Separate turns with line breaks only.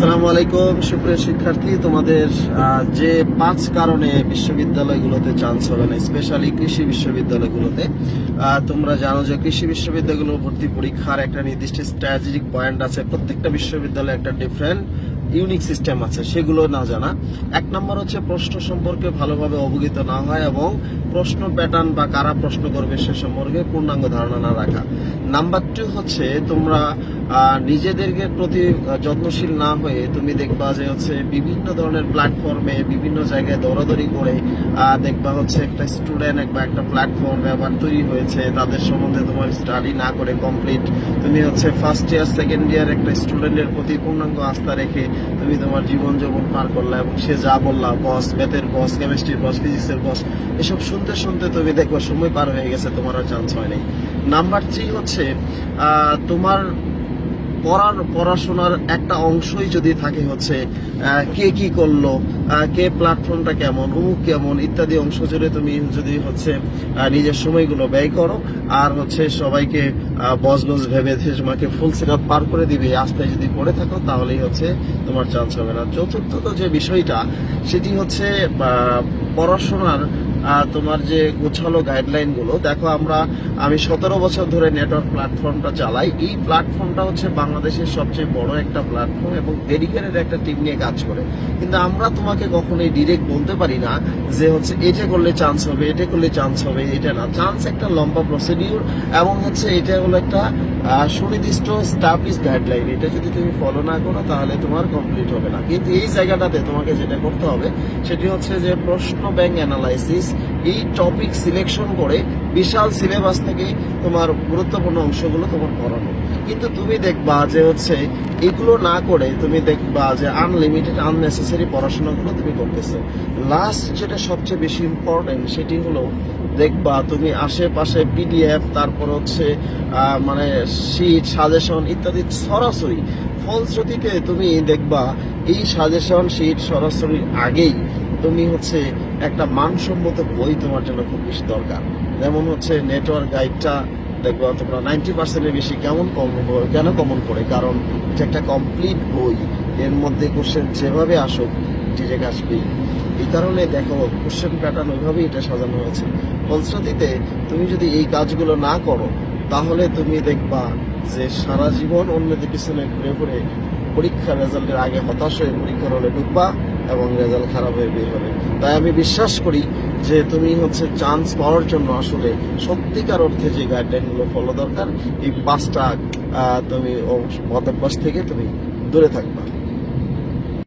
আসসালামু আলাইকুম। সুপ্রিয় শিক্ষার্থী, তোমাদের যে পাঁচ কারণে বিশ্ববিদ্যালয়গুলোতে চান্স হবে না স্পেশালি কৃষি বিশ্ববিদ্যালয়গুলোতে তোমরা জানো যে কৃষি বিশ্ববিদ্যালয়গুলো ভর্তি পরীক্ষার একটা নির্দিষ্ট স্ট্র্যাটেজিক পয়েন্ট আছে। প্রত্যেকটা বিশ্ববিদ্যালয়ে একটা ডিফারেন্ট ইউনিক সিস্টেম আছে, সেগুলো না জানা। এক নম্বর হচ্ছে প্রশ্ন সম্পর্কে ভালোভাবে অবগত না হয় এবং প্রশ্ন প্যাটার্ন বা কারা প্রশ্ন করবে সে সম্পর্কে পূর্ণাঙ্গ ধারণা না রাখা। নাম্বার টু হচ্ছে তোমরা আহ, নিজেদেরকে প্রতি যত্নশীল না হয়ে তুমি দেখবা যে হচ্ছে বিভিন্ন ধরনের প্ল্যাটফর্মে বিভিন্ন জায়গায় দৌড়াদৌড়ি করে দেখবা হচ্ছে একটা স্টুডেন্ট বা একটা প্ল্যাটফর্ম ব্যবহার তৈরি হয়েছে তাদের সম্বন্ধে তোমার স্টাডি না করে কমপ্লিট তুমি হচ্ছে ফার্স্ট ইয়ার সেকেন্ড ইয়ার একটা স্টুডেন্টের প্রতি পূর্ণাঙ্গ আস্থা রেখে তুমি তোমার জীবন জীবন পার করলা এবং সে যা বললা বস ম্যাথের বস কেমিস্ট্রির বস ফিজিক্সের বস এসব শুনতে শুনতে তুমি দেখবা সময় পার হয়ে গেছে তোমার আর চান্স হয় নাই। নাম্বার থ্রি হচ্ছে তোমার পড়ার পড়াশোনার একটা অংশই যদি থাকে হচ্ছে কে কি করল কে প্ল্যাটফর্মটা কেমন অমুক কেমন, ইত্যাদি অংশ জুড়ে তুমি যদি হচ্ছে নিজের সময়গুলো ব্যয় করো, আর হচ্ছে সবাইকে বস ভেবে তোমাকে ফুল সিরাপ পার করে দিবে এই আস্থায় যদি পড়ে থাকো, তাহলেই হচ্ছে তোমার চান্স হবে না। চতুর্থত যে বিষয়টা, সেটি হচ্ছে পড়াশোনার তোমার যে গোছালো গাইডলাইনগুলো, দেখো আমরা, আমি সতেরো বছর ধরে নেটওয়ার্ক প্ল্যাটফর্মটা চালাই। এই প্ল্যাটফর্মটা হচ্ছে বাংলাদেশের সবচেয়ে বড় একটা প্ল্যাটফর্ম এবং ডেডিকেটেড একটা টিম নিয়ে কাজ করে। কিন্তু আমরা তোমাকে কখনোই ডিরেক্ট বলতে পারি না যে হচ্ছে, এটা করলে চান্স হবে, এটা করলে চান্স হবে, এটা না। চান্স একটা লম্বা প্রসিডিউর এবং হচ্ছে এটা হলো একটা সুনির্দিষ্ট স্টাবলিশ গাইডলাইন এটা যদি তুমি ফলো না করো, তাহলে তোমার কমপ্লিট হবে না। কিন্তু এই জায়গাটাতে তোমাকে যেটা করতে হবে, সেটি হচ্ছে যে প্রশ্ন ব্যাংক অ্যানালাইসিস এই টপিক সিলেকশন করে বিশাল সিলেবাস থেকে তোমার গুরুত্বপূর্ণ অংশগুলো তোমার পড়ানো। কিন্তু তুমি দেখবা যে হচ্ছে এগুলো না করে তুমি দেখবা যে আনলিমিটেড আননেসেসারি পড়াশোনাগুলো তুমি করতেছো। লাস্ট যেটা সবচেয়ে বেশি ইম্পর্টেন্ট সেটি হলো দেখবা তুমি আশেপাশে পিডিএফ তারপর হচ্ছে মানে শিট সাজেশন ইত্যাদি সরাসরি, ফলশ্রুতিতে তুমি দেখবা এই সাজেশন শিট সরাসরি আগেই তুমি হচ্ছে একটা মানসম্মত বই তোমার জন্য খুব বেশি দরকার। যেমন হচ্ছে নেটওয়ার্ক গাইডটা দেখবা তোমরা নাইনটি পার্সেন্টের বেশি কেমন কম কেন কমন পড়ে কারণ এটা একটা কমপ্লিট বই। এর মধ্যে কোশ্চেন যেভাবে আসুক ডিরেক্ট আসবেই এই কারণে দেখো কোশ্চেন প্যাটার্ন ওইভাবেই এটা সাজানো হয়েছে। ফলশ্রুতিতে তুমি যদি এই কাজগুলো না করো, তাহলে তুমি দেখবা যে সারা জীবন অন্যদের পিছনে ঘুরে ঘুরে পরীক্ষার রেজাল্টের আগে হতাশ হয়ে পরীক্ষার হলে ঢুকবা। এবং রেজাল্ট খারাপ হয়ে বের হবে। তাই আমি বিশ্বাস করি যে তুমি হচ্ছে চান্স পাওয়ার জন্য আসলে সত্যিকার অর্থে যে গাইডলাইনগুলো ফলো দরকার, এই পাঁচটা তুমি পদাভ্যাস থেকে তুমি দূরে থাকবা।